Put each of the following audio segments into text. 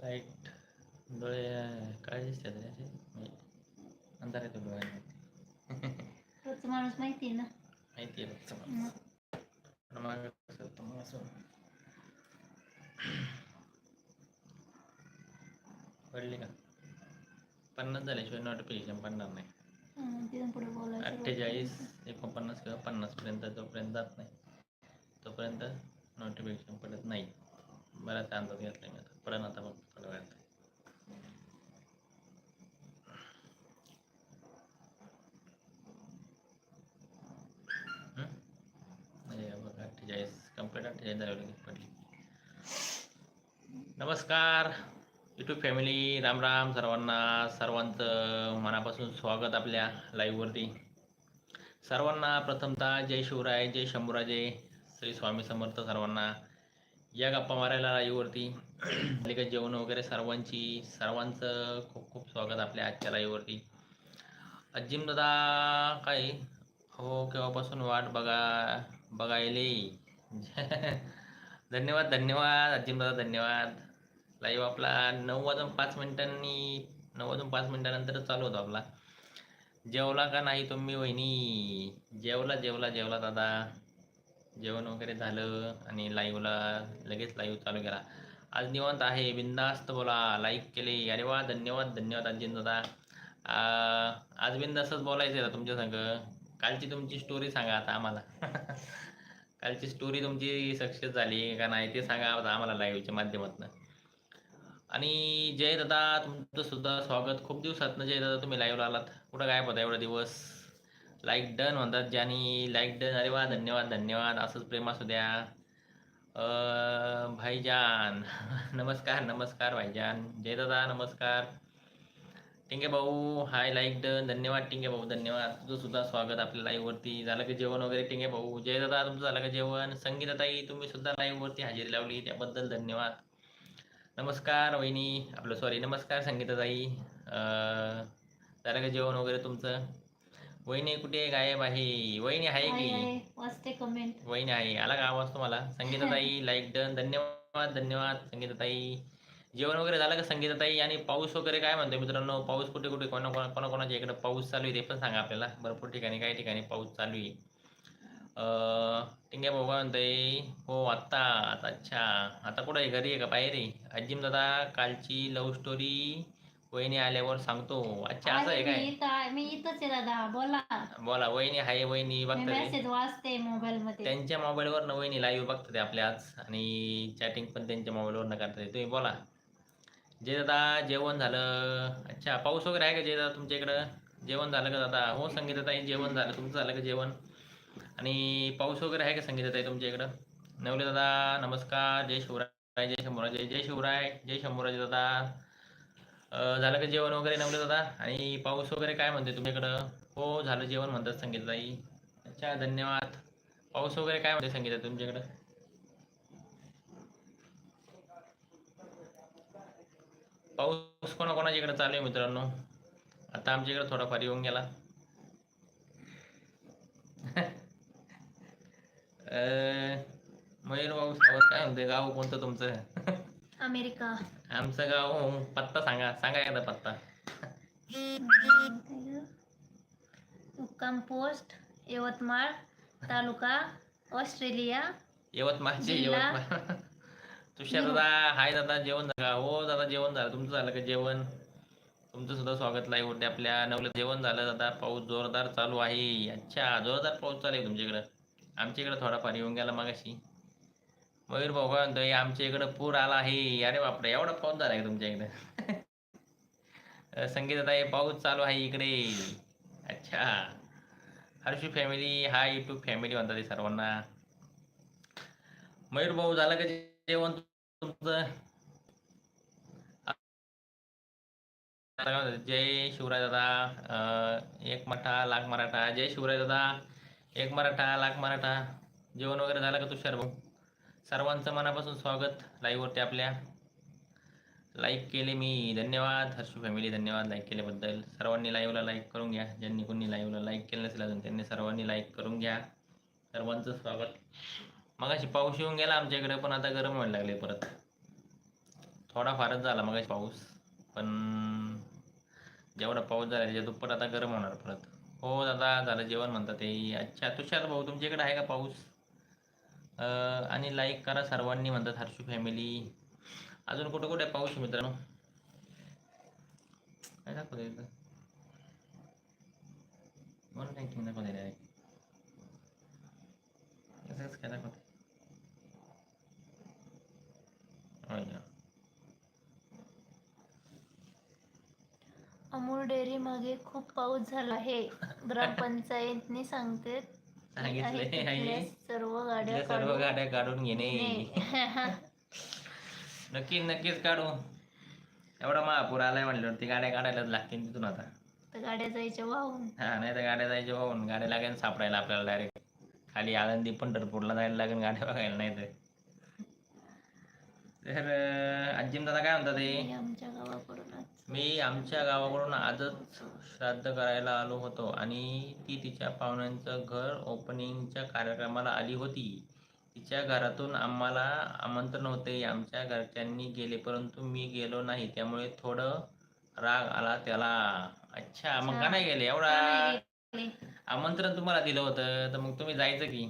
Light डोळे काय दिसतात अंधार येतो डोळ्यांमध्ये तोच माणूस माहिती आहे ना. माहिती आहे पण मग मग असं पडली का? पन्नास झाल्याशिवाय नोटिफिकेशन पडणार नाही. अठ्ठेचाळीस एकोणपन्नास किंवा पन्नासपर्यंत जोपर्यंत जात नाही तोपर्यंत नोटिफिकेशन पडत नाही. बराच अंदाज घेतला मी आता. पडन आता मग थोड्या वेळात हं? म्हणजे बघा अठ्ठेचाळीस कंप्लीट अठ्ठेचाळीस झाल्यावर लगेच पडली नमस्कार. यूट्यूब फॅमिली राम राम सर्वांना सर्वांचं मनापासून स्वागत आपल्या लाईव्हवरती सर्वांना प्रथमतः जय शिवराय जय शंभूराजे श्री स्वामी समर्थ सर्वांना. या गप्पा मारायला लाईव्हवरती का जेवण वगैरे सर्वांची सर्वांचं खूप खूप स्वागत आपल्या आजच्या लाईव्हवरती अजिम दादा काय? हो केव्हापासून वाट बघा बघायले? धन्यवाद धन्यवाद अजिम दादा धन्यवाद. लाईव्ह आपला नऊ वाजून पाच मिनिटांनी नऊ वाजून पाच मिनिटानंतर चालू होतो आपला. जेवला का नाही तुम्ही वहिनी? जेवला जेवला जेवला दादा. जेवण वगैरे झालं आणि लाईव्हला लगेच लाईव्ह चालू केला. आज निवांत आहे बिंदास्त बोला. लाईक केले. अरे वा धन्यवाद धन्यवाद अजिन दादा. आज बिंदास्तच बोलायचं आहे तुमच्या संग. कालची तुमची स्टोरी सांगा आता आम्हाला. कालची स्टोरी तुमची सक्सेस झाली का नाही ते सांगा आता आम्हाला लाईव्हच्या माध्यमातून. आणि जय दादा तुमचं सुद्धा स्वागत. खूप दिवसातनं जय दादा तुम्ही लाईव्हला आलात. कुठं काय होता एवढा दिवस? लाईक डन म्हणतात ज्यानी. लाईक डन अरे वा धन्यवाद धन्यवाद. असंच प्रेम असू द्या. भाईजान. नमस्कार नमस्कार भाईजान. जय दादा नमस्कार. टिंगे भाऊ हाय लाईक डन धन्यवाद टिंगे भाऊ धन्यवाद. तुझं सुद्धा स्वागत आपल्या लाईव्हवरती झालं की जेवण वगैरे टिंगे भाऊ? जय दादा तुमचं झालं का जेवण? संगीताताई तुम्ही सुद्धा लाईव्हवरती हजेरी लावली. त्याबद्दल धन्यवाद. नमस्कार वहिनी. आपलं सॉरी नमस्कार संगीताताई. अं, झालं का जेवण वगैरे तुमचं? वहिनी कुठे गायब आहे? वहिनी आहे आहे, की? आहे. वहिनी आहे. आला का आवाज तुम्हाला? संगीताताई लाईक डन धन्यवाद धन्यवाद संगीताताई. जेवण वगैरे झालं का संगीताताई? आणि पाऊस वगैरे काय म्हणतोय मित्रांनो? पाऊस कुठे कुठे? कोणा कोणा कोणाकोणाच्या इकडे पाऊस चालू आहे ते पण सांगा आपल्याला. भरपूर ठिकाणी काही ठिकाणी पाऊस चालू आहे. अं, टिंग्या भाऊ काय म्हणतोय? हो आत्ता आता अच्छा. आता कुठं आहे? घरी आहे का? बाहेर आहे? अजिम दादा कालची लव्ह स्टोरी वहिनी आल्यावर सांगतो. अच्छा असं आहे काय. मी इथंच आहे दादा. बोला. बोला वहिनी आहे वहिनी मी बघता ते. मेसेज वाचते मोबाईल मध्ये त्यांच्या मोबाईलवर नवीन लाईव्ह बघतात आपल्या आज. आणि चॅटिंग पण त्यांच्या मोबाईलवर करतात तुम्ही बोला. जय दादा जेवण झालं. अच्छा पाऊस वगैरे आहे का जय दादा तुमच्या इकडं? जेवण झालं का दादा? हो संगीताताई जेवण झालं. तुमचं झालं का जेवण? आणि पाऊस वगैरे आहे का संगीताताई तुमच्या इकडं? नवले दादा नमस्कार. जय शिवराय जय शंभूराज. जय जय शिवराय जय शंभूराज दादा. झालं का जेवण वगैरे नवले दादा? आणि पाऊस वगैरे काय म्हणते तुमच्याकडं हो झालं जेवण म्हणतात संगीताताई. अच्छा धन्यवाद. पाऊस वगैरे काय म्हणते संगीता तुमच्याकडं पाऊस कोणा कोणाच्या इकडे चालू आहे मित्रांनो? आता आमच्या इकडे थोडाफार येऊन गेला. मयूर भाऊ सावंत काय म्हणते गाव कोणतं तुमचं? अमेरिका. आमचं गाव पत्ता सांगा. सांगा एकदा पत्ता. मुक्काम पोस्ट यवतमाळ तालुका ऑस्ट्रेलिया. यवतमाळचे जिल्हा? यवतमाळ. तुषार दादा हाय दादा जेवण झालं का? हो दादा जेवण झालं. तुमचं झालं का जेवण? तुमचं सुद्धा स्वागत लाईव्ह होते आपल्या नवलं. जेवण झालं दादा पाऊस जोरदार चालू आहे. अच्छा जोरदार पाऊस चालू आहे तुमच्याकडं. आमच्या इकडं थोडाफार येऊन गेला मगाशी. मयूर भाऊ काय म्हणतोय आमच्या इकडं पूर आला आहे. अरे बापरे एवढा पाऊस झाला आहे तुमच्या इकडं? संगीत संगीता हे पाऊस चालू आहे इकडे. अच्छा. हर्षी फॅमिली हा युट्यूब फॅमिली म्हणतात ते सर्वांना. मयूर भाऊ झालं का जेवण? जय शिवराय दादा एक मराठा लाख मराठा. जय शिवराय दादा एक मराठा लाख मराठा. जेवण वगैरे झालं का तुषार भाऊ सर्वांचं मनापासून स्वागत लाईव्हवरती आपल्या. लाईक केले मी धन्यवाद. हर्षू फॅमिली धन्यवाद लाईक केल्याबद्दल. सर्वांनी लाईव्हला लाईक करून घ्या. ज्यांनी कोणी लाईव्हला लाईक केलं नसेल अजून त्यांनी सर्वांनी लाईक करून घ्या. सर्वांचं स्वागत. मगाशी पाऊस येऊन गेला आमच्याकडे पण आता गरम व्हायला लागले परत. थोडा फारच झाला मग पाऊस पण जेवढा पाऊस झाला त्याच्या दुप्पट आता गरम होणार परत. हो दादा झालं जेवण म्हणतात ते. अच्छा तुषार भाऊ तुमच्याकडे आहे का पाऊस? आणि लाईक करा सर्वांनी म्हणतात हर्षू फॅमिली अजून कुठे कुठे पाऊस मित्रांनो? काय दाखवते आहे मला काही काय दाखवत आहे काय दाखवते होय ना. अमूल डेअरी मागे खूप पाऊस झाला आहे. ग्रामपंचायतने सांगते. सर्व गाड्या सर्व काढून. गाड्या काढून घेणे. ने. नक्की नक्कीच काढू एवढा महापूर आलाय म्हटल्यावर ती गाड्या काढायलाच लागतील तिथून आता. तर गाड्या जायच्या वाहून. हा नाही तर गाड्या जायच्या वाहून. गाड्या लागेल सापडायला आपल्याला डायरेक्ट खाली आळंदी पंढरपूरला जायला लागेल गाड्या बघायला नाही तर. तर अजिम दादा काय म्हणतात ते? आमच्या गावाकडूनच मी आमच्या गावाकडून आजच श्राद्ध करायला आलो होतो आणि ती तिच्या पाहुण्यांचं घर ओपनिंगच्या कार्यक्रमाला आली होती. तिच्या घरातून आम्हाला आमंत्रण होते. आमच्या घरच्यांनी गेले परंतु मी गेलो नाही. त्यामुळे थोडं राग आला त्याला. अच्छा मग का नाही गेले? एवढा? आमंत्रण तुम्हाला दिलं होतं. तर मग तुम्ही जायचं की?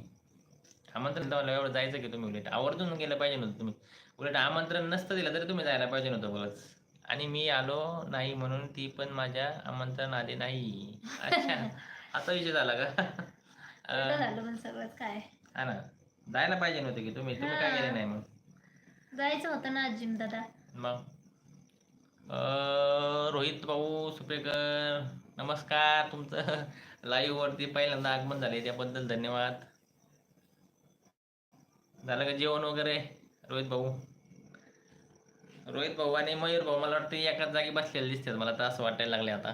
आमंत्रण तुम्हाला एवढं जायचं की तुम्ही उलट? आवर्जून गेलं पाहिजे नव्हतं तुम्ही. उलट आमंत्रण नसतं दिलं तरी तुम्ही जायला पाहिजे नव्हतं बोलत आणि मी आलो नाही म्हणून ती पण माझ्या आमंत्रण आले नाही. अच्छा. असा विषय झाला का? उलटं अं, झालं पण सगळंच काय? हा ना. जायला पाहिजे नव्हते की तुम्ही. तुम्ही काय गेले नाही मग? जायचं होतं ना अजिम दादा. मग? अं, रोहित भाऊ सुपेकर नमस्कार. तुमचं लाईव्ह वरती पहिल्यांदा आगमन झाले. त्याबद्दल धन्यवाद. झालं का जेवण वगैरे रोहित भाऊ? रोहित भाऊ आणि मयूर भाऊ मला वाटतं एकाच जागी बसलेले दिसतात. मला तर असं वाटायला लागले आता.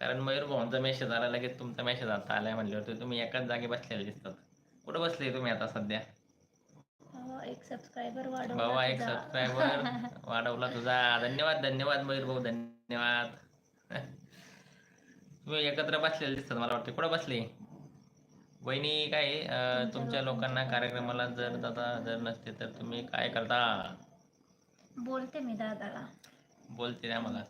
कारण मयूर भाऊंचा मेसेज आला लगेच तुमचा मेसेज आता आलाय म्हणल्यावरती तुम्ही एकाच जागी बसलेले दिसतात. कुठं बसले तुम्ही आता सध्या? एक सबस्क्रायबर वाढवला बाबा एक तुझा. सबस्क्रायबर वाढवला तुझा. धन्यवाद धन्यवाद मयूर भाऊ धन्यवाद. तुम्ही एकत्र बसलेले दिसतात मला वाटते. कुठं बसले? वहिनी काय तुमच्या लोकांना कार्यक्रमाला जर दादा जर नसते तर तुम्ही काय करता? बोलते मी दादाला. बोलते ना मला.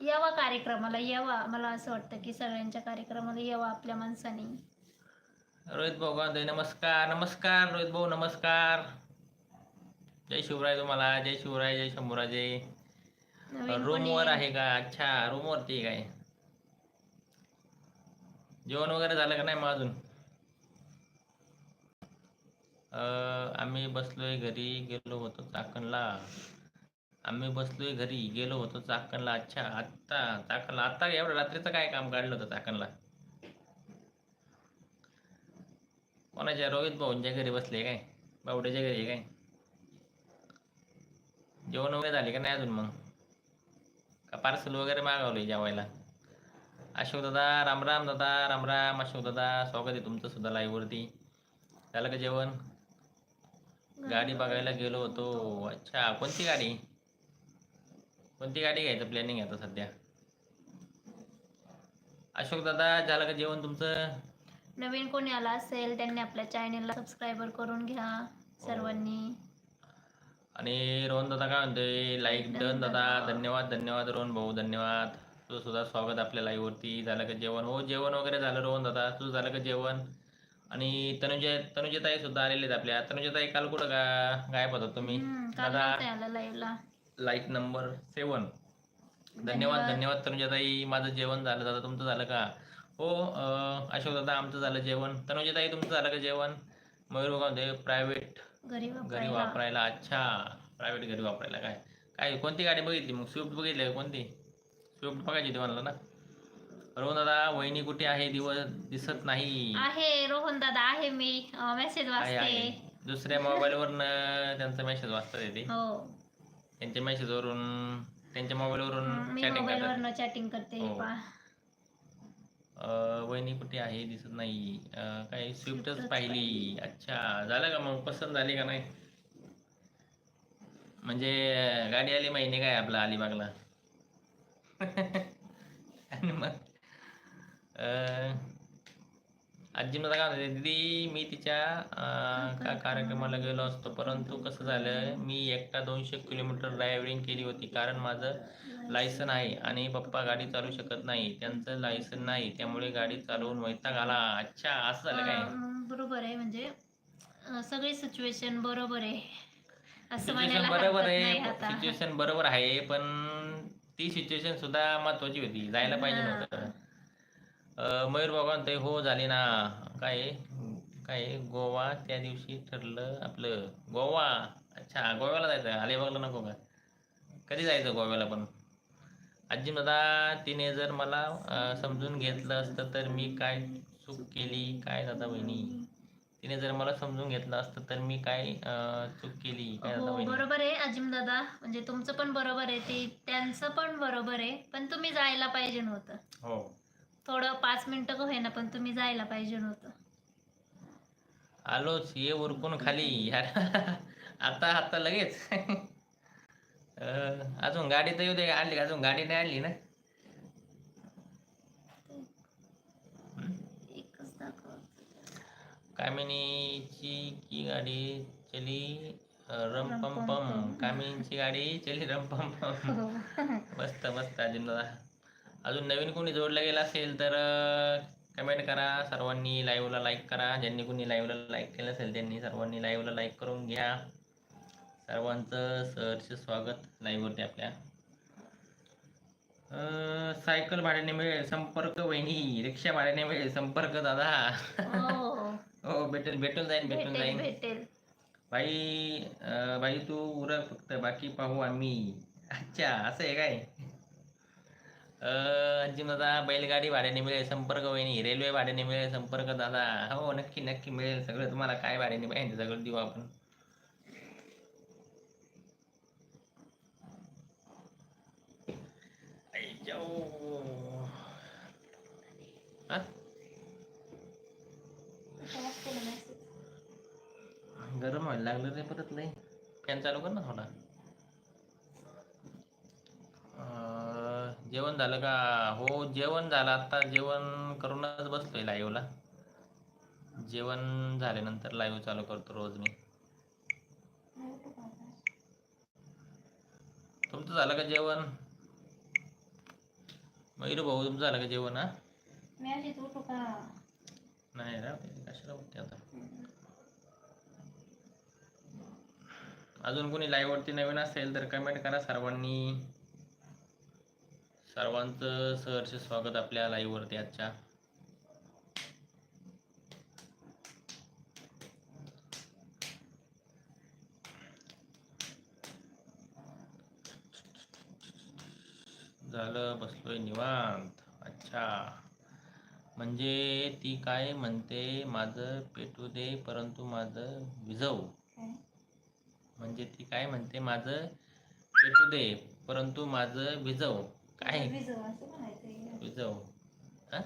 यावा कार्यक्रमाला यावा. मला असं वाटतं की सगळ्यांच्या कार्यक्रमाला यावा आपल्या माणसाने. रोहित भाऊ म्हणतोय? नमस्कार नमस्कार रोहित भाऊ नमस्कार. जय शिवराय तुम्हाला जय शिवराय जय शंभूराजे. नवीन रूम कोणी- वर आहे का? अच्छा रूम वरती काय? जेवण वगैरे झालं का नाही मग अजून? आम्ही बसलोय घरी गेलो होतो चाकणला. आम्ही बसलोय घरी गेलो होतो चाकणला. अच्छा आत्ता चाकणला. आत्ता एवढं रात्रीचं काय काम काढलं होतं चाकणला? कोणाच्या? रोहित भाऊंच्या घरी बसले काय? बावड्याच्या घरी आहे काय? जेवण वगैरे झाले का नाही अजून मग? का पार्सल वगैरे मागवले जेवायला? अशोक दादा राम राम दादा राम राम. अशोक दादा स्वागत आहे तुमचं सुद्धा लाईव्हवरती झालं का जेवण? गाडी बघायला गेलो होतो. अच्छा कोणती गाडी? कोणती गाडी घ्यायचं? प्लॅनिंग आहे आता सध्या. अशोक दादा झालं का जेवण तुमचं? नवीन कोणी आला असेल त्यांनी आपल्या चॅनेलला सबस्क्रायबर करून घ्या सर्वांनी. आणि रोहन दादा काय म्हणतोय? लाईक डन दादा. धन्यवाद. धन्यवाद रोहन भाऊ धन्यवाद. तुझं सुद्धा स्वागत आपल्या live वरती. झालं का जेवण? हो जेवण वगैरे झालं रोहन दादा. तुझं झालं का जेवण? आणि तनुजा तनुजाताई सुद्धा आलेले आहेत आपल्या. तनुजाताई काल कुठं का गायब होता तुम्ही? हम्म, काल दादा? नव्हते आला लाईव्हला लाईक नंबर सेवन धन्यवाद धन्यवाद. तनुजाताई. माझं जेवण झालं. दादा तुमचं झालं का? हो अशोक दादा आमचं झालं जेवण. तनुजाताई तुमचं झालं का जेवण? मयूर प्रायव्हेट घरी वापरायला. अच्छा प्रायव्हेट घरी वापरायला काय? काय कोणती गाडी बघितली? मग स्विफ्ट बघितली का कोणती? स्विफ्ट बघायची होती म्हणलं ना. रोहन दादा वहिनी कुठे आहे? दिवस दिसत नाही. आहे रोहन दादा आहे मी. मेसेज वाचते. दुसऱ्या मोबाईलवरनं त्यांचा मेसेज वाचता येते. हो. त्यांच्या मेसेजवरून त्यांच्या मोबाईलवरून मी चॅटिंग मोबाईल करतात वरनं चॅटिंग करते हो. पा अं, वहिनी कुठे आहे? दिसत नाही. अं, काय स्विफ्टच स्विफ्टच पाहिली. अच्छा झालं का मग? पसंत झाली का नाही? म्हणजे गाडी आली महिने काय आपला अलिबागला? आणि मग अं, आजी मला काय म्हणते दीदी मी तिच्या का कार्यक्रमाला गेलो असतो परंतु कसं झालं मी एकटा दोनशे किलोमीटर ड्रायव्हिंग केली होती कारण माझं लायसन आहे आणि पप्पा गाडी चालू शकत नाही त्यांचं लायसन नाही त्यामुळे गाडी चालवून वैताग आला. अच्छा असं झालं काय? बरोबर आहे म्हणजे अं, सगळी सिच्युएशन बरोबर आहे. असं सिच्युएशन बरोबर हरकत नाही आहे आता. सिच्युएशन बरोबर आहे पण ती सिच्युएशन सुद्धा महत्वाची होती जायला पाहिजे. नव्हतं. मयूर बाबा ते हो झाले ना. काय? काय? गोवा त्या दिवशी ठरलं आपलं. गोवा? अच्छा गोव्याला जायचं अलिबागला नको का कधी जायचं गोव्याला पण? आजी दादा तिने जर मला समजून घेतलं असतं तर मी काय चूक केली? काय दादा बहिणी? तिने जर मला समजून घेतलं असतं तर मी काय चूक केली? काय दादा हो बहिणी? बरोबर आहे अजिम दादा म्हणजे तुमचं पण बरोबर आहे. ते त्यांचं पण बरोबर आहे. पण तुम्ही जायला पाहिजे नव्हतं. हो. थोडं पाच मिनिटं का होईना पण तुम्ही जायला पाहिजे नव्हतं आलोच ये उरकून खाली यार. आता आता लगेच. अजून गाडी तर येऊ दे आणली? अजून गाडी नाही आणली ना. कामिनीची की गाडी चली रम पम पम कामिनीची गाडी चली रम पम पम. मस्त मस्त अजून दादा अजून नवीन कोणी जोडलं गेलं असेल तर कमेंट करा. सर्वांनी लाईव्हला लाईक करा. ज्यांनी कोणी लाईव्हला लाईक केलं असेल त्यांनी सर्वांनी लाईव्हला लाईक करून घ्या. सर्वांचं सहर्ष स्वागत लाईव्हवरती आपल्या. सायकल भाड्याने मिळेल. संपर्क वहिनी रिक्षा भाड्याने मिळेल. संपर्क दादा. हो. हो भेटेल भेटून जाईल भेटून जाईल अं, बाई तू उरक फक्त. बाकी पाहू आम्ही. अच्छा असं आहे काय? दादा बैलगाडी भाड्याने मिळेल संपर्क वहिनी रेल्वे भाड्याने मिळेल संपर्क दादा. हो नक्की नक्की मिळेल सगळं. तुम्हाला काय भाड्याने पाहिजे सगळं देऊ आपण. गरम व्हायला लागलं रे परत नाही फॅन चालू कर ना थोडा अं, जेवण झालं का? हो जेवण झालं. आता जेवण करूनच बसलोय लाईव्हला जेवण झाल्यानंतर लाईव्ह चालू करतो रोज मी. तुमचं झालं का जेवण? मयूर भाऊ तुमचं झालं का जेवण हा? नाही रा कशाला उठते आता? अजून कोणी live वरती नवीन असेल तर कमेंट करा सर्वांनी. सर्वांचं सहर्ष स्वागत आपल्या live वरती आजच्या. झालं बसलोय निवांत. अच्छा. म्हणजे ती काय म्हणते? माझं पेटू दे परंतु माझं विझव. म्हणजे ती काय म्हणते? माझं पेटू दे परंतु माझं विझव. काय? विझव हा?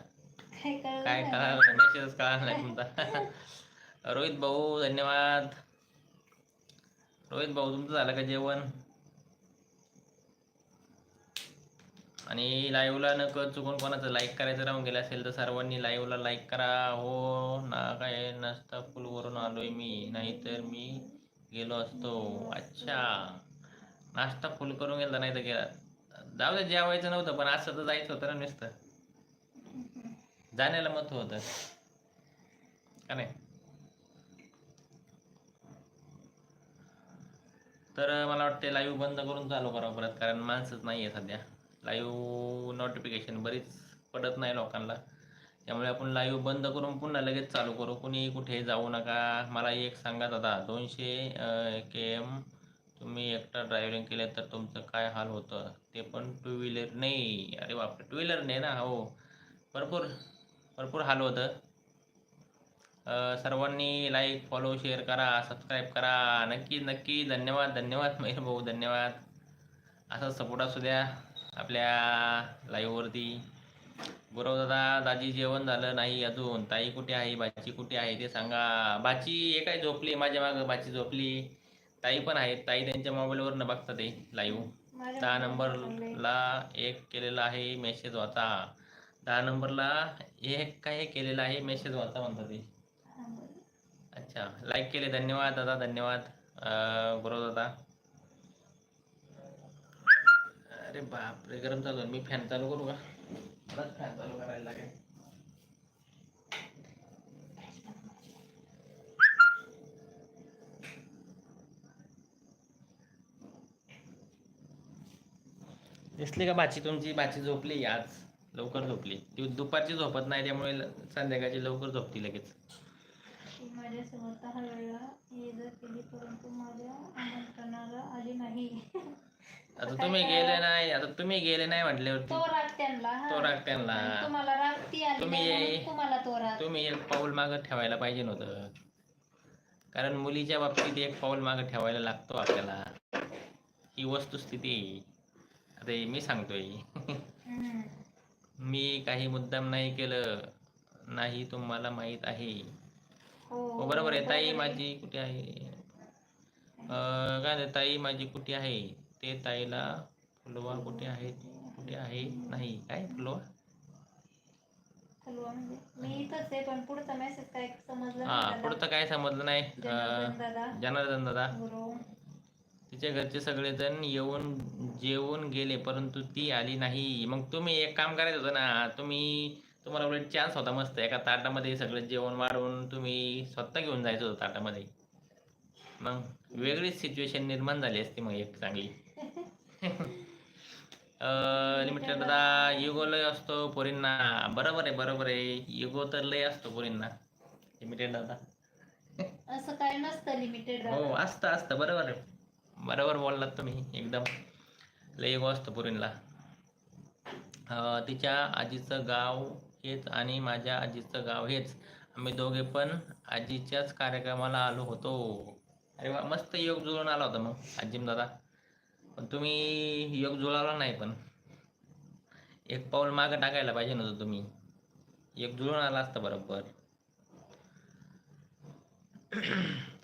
काय कळालं मेसेज कळाला नाही तुमचा. रोहित भाऊ धन्यवाद. रोहित भाऊ तुमचं झालं का जेवण? आणि लाईव्हला न कळत चुकून कोणाचं लाईक करायचं राहून गेलं असेल तर सर्वांनी लाईव्हला लाईक करा. हो ना काय नसता फुलवरून आलोय मी. नाहीतर मी गेलो असतो. अच्छा. नाश्ता फुल करून गेला नाही तर गेला जाऊ दे जेवायचं नव्हतं पण असं तर जायचं होतं ना नुसतं. जाण्याला मत होतं. का नाही? तर मला वाटते लाईव्ह बंद करून चालू करावं परत कारण माणसंच नाही आहे सध्या. लाईव्ह नोटिफिकेशन बरीच पडत नाही लोकांना. त्यामुळे आपण लाईव्ह बंद करून पुन्हा लगेच चालू करू. कुणी कुठे जाऊ नका. मला एक सांगा दादा दोनशे के एम तुम्ही एकटा ड्रायव्हिंग केलं तर तुमचं काय हाल होतं? ते पण टू व्हीलर नाही. अरे बापरे टू व्हीलर नाही ना? हो. भरपूर भरपूर हाल होतं. सर्वांनी लाईक फॉलो शेअर करा सबस्क्राईब करा. नक्की नक्की धन्यवाद धन्यवाद मयूर भाऊ धन्यवाद. असा सपोर्ट असू द्या आपल्या लाईव्हवरती गुरव दादा दाजी जेवण झालं नाही अजून. ताई कुठे आहे? बाची कुठे आहे? ते सांगा. बाची हे काय झोपली? माझ्या मागं बाची झोपली. ताई पण आहेत. ताई त्यांच्या मोबाईलवर न बघता ते लाईव्ह दहा नंबरला एक केलेला आहे मेसेज वाचा दहा नंबरला हे काय केलेलं आहे मेसेज वाचा म्हणतात ते. अच्छा लाईक केले. धन्यवाद दादा धन्यवाद. अं, गुरव दादा. अरे बापरे गरम चालू. मी फॅन चालू करू का? फॅन चालू करायला लागेल. दिसली का बाची तुमची? बाची झोपली आज. लवकर झोपली. ती दुपारची झोपत नाही त्यामुळे संध्याकाळची लवकर झोपती लगेच. ती माझ्यासमोर दहा वेळा ये जर केली परंतु माझ्या आमंत्रणाला आली नाही. आता तुम्ही गेले नाही. आता तुम्ही गेले नाही म्हटल्यावरती. तो राग त्यांना हा. तो राग त्यांना. आणि तुम्हाला राग ती आली तुम्ही नाही ये- म्हणून तुम्हाला तो राग. तुम्ही एक पाऊल मागं ठेवायला पाहिजे नव्हतं. कारण मुलीच्या बाबतीत एक पाऊल मागं ठेवायला लागतो आपल्याला. ही वस्तुस्थिती आहे. हे मी सांगतोय. मी काही मुद्दाम नाही केलं नाही तुम्हाला माहीत आहे. हो हो बरोबर आहे. ताई माझी कुठे आहे? काय ताई माझी कुठे आहे? ते ताईला फुलवा कुठे आहे कुठे आहे? नाही. काय फुलवा? म्हणजे हा पुढचं काय समजलं नाही? जनार्दन दादा. तिच्या घरचे सगळेजण येऊन जेवून गेले परंतु ती आली नाही. मग तुम्ही एक काम करायचं होतं ना तुम्ही तुम्हाला उलट चान्स होता मस्त. एका ताटामध्ये सगळं जेवण वाढवून तुम्ही स्वतः घेऊन जायचं होतं ताटामध्ये. मग वेगळीच सिच्युएशन निर्माण झाली असती मग एक चांगली. लिमिटेड दादा युगो लय असतो पोरींना. बरोबर आहे बरोबर आहे. युगो तर लय असतो पोरींना. लिमिटेड दादा. असं काय नसतं लिमिटेड हो असतं असतं. बरोबर आहे. बरोबर बोललात तुम्ही एकदम. लय युगो पुरींला. तिच्या आजीचं गाव हेच आणि माझ्या आजीचं गाव हेच. आम्ही दोघे पण आजीच्याच कार्यक्रमाला आलो होतो. अरे वा मस्त योग जुळून आला होता मग आजीम दादा. पण तुम्ही योग जुळाला नाही पण. एक पाऊल मागं टाकायला पाहिजे नव्हतं तुम्ही. योग जुळून आला असतं बरोबर.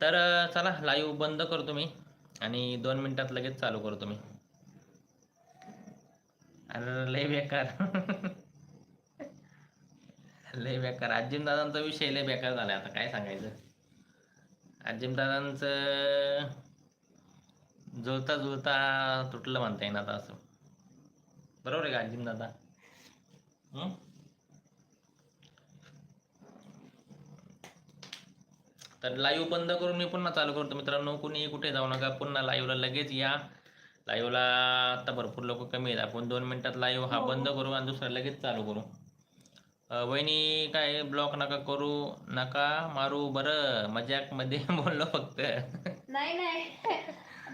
तर चला लाईव्ह बंद करतो मी आणि दोन मिनिटात लगेच चालू करतो मी. अरे लय बेकार. लय बेकार. आजीम दादांचा विषय लय बेकार झालाय आता काय सांगायचं? आजीम दादांचं जुळता जुळता तुटलं म्हणता येईल आता असं. बरोबर आहे का आजीम दादा हं? तर लाईव्ह बंद करून मी पुन्हा चालू करतो मित्रांनो. कुणी कुठे जाऊ नका. पुन्हा लाईव्हला लगेच या. लाईव्हला आता भरपूर लोक कमी आहेत. आपण दोन मिनिटात लाईव्ह हा हो. बंद करू आणि दुसरा लगेच चालू करू. वहिनी काय ब्लॉक नका करू नका मारू. बरं मजाकमध्ये बोललो फक्त. नाही नाही.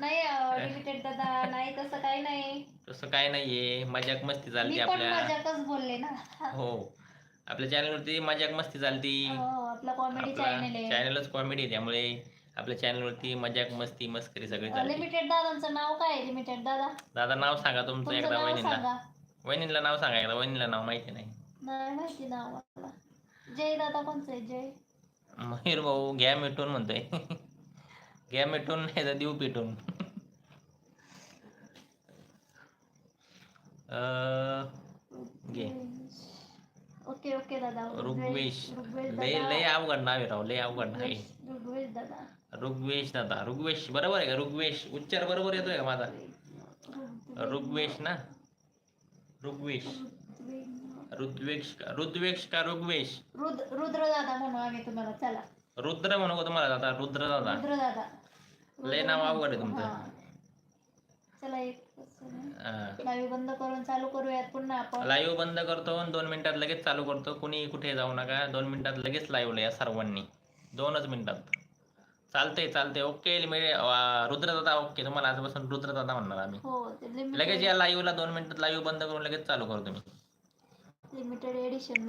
नाही दादा. नाही तसं काही नाही. तसं काय नाहीये. मजाक मस्ती चालते आपल्या. मजाकच बोलले ना. हो. आपल्या चॅनलवरती मजाक मस्ती चालती. हो. आपला कॉमेडी आपला चॅनल आहे. चॅनलच कॉमेडी आहे त्यामुळे आपल्या चॅनलवरती मजाक मस्ती मस्करी सगळी चालते. लिमिटेड दादांचं नाव काय आहे? लिमिटेड दादा? दादा नाव सांगा तुमचं तुमचं एकदा नाव वहिनीला. सांगा. वहिनीला नाव सांगा एकदा वहिनीला नाव माहिती नाही. नाही माहिती नाव मला जय दादा कोणचं आहे? जय. मयूर भाऊ घ्या मिटून म्हणतोय. घ्या मिटून नाही तर देऊ पिटून. अं, घे. ओके ओके दादा. ऋग्वेश लय दादा. लय अवघड नाव आहे राव लय अवघड नाव आहे ऋग्वेश- दादा. ऋग्वेश दादा ऋग्वेश बरोबर आहे का? ऋग्वेश उच्चार बरोबर येतोय का माझा? ऋग्वेश ना? ऋग्वेश ऋग्वेश का? ऋग्वेश का ऋग्वेश रुद्र रुद्र दादा म्हणू आम्ही तुम्हाला. चला. रुद्र म्हणू का तुम्हाला दादा? रुद्र दादा. रुद्र दादा. लय नाव अवघड आहे तुमचं. चला एक. लाईव्ह बंद करून चालू करूयात पुन्हा आपण. लाईव्ह बंद करतो आणि दोन मिनिटात लगेच चालू करतो. कुणी कुठे जाऊ नका. दोन मिनिटात लगेच लाईव्हला या सर्वांनी. दोनच मिनिटात. चालतंय चालतंय. ओके रुद्रदादा ओके. तुम्हाला आजपासून रुद्रदादा म्हणणार आम्ही. हो लगेच या लाईव्हला दोन मिनिटात लाईव्ह बंद करून लगेच चालू करतो मी. Limited edition